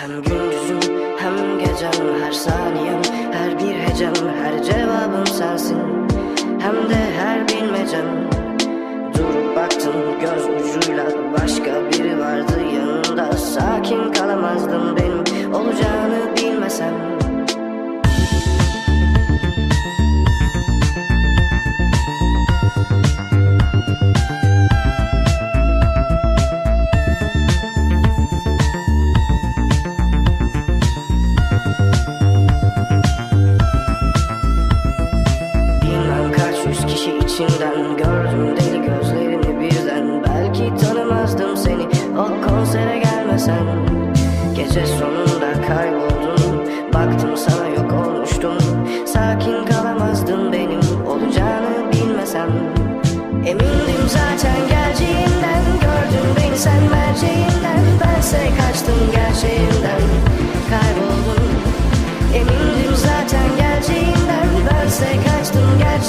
Hem gündüzüm hem gecem her saniyem Her bir hecem her cevabım sensin. Hem de her bilmecem içinden Gördüm deli gözlerini birden. Belki tanımazdım seni O konsere gelmesen. Gece sonunda kayboldun Baktım sana yok olmuştum. Sakin kalamazdın benim Olacağını bilmesem. Emindim zaten geleceğinden Gördün beni sen merceğinden. Bense kaçtım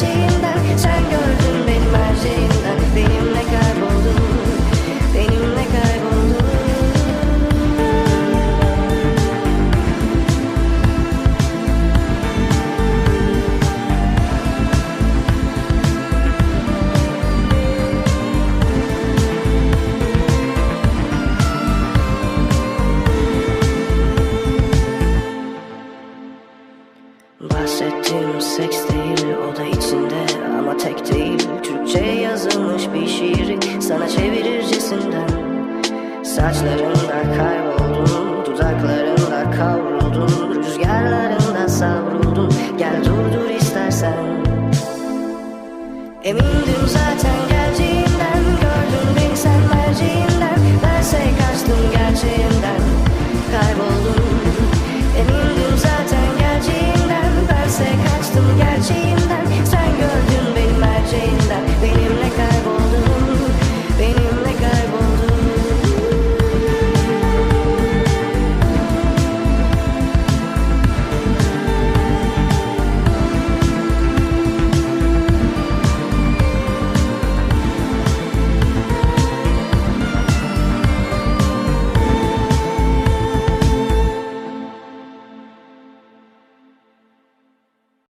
gerçeğinden Sen gördün beni merceğinden Benimle kayboldun? Benimle kayboldun? Bahsettiğim seks Saçlarında kayboldun, dudaklarında kavruldun Rüzgarlarında savruldun, gel durdur istersen. Emindim zaten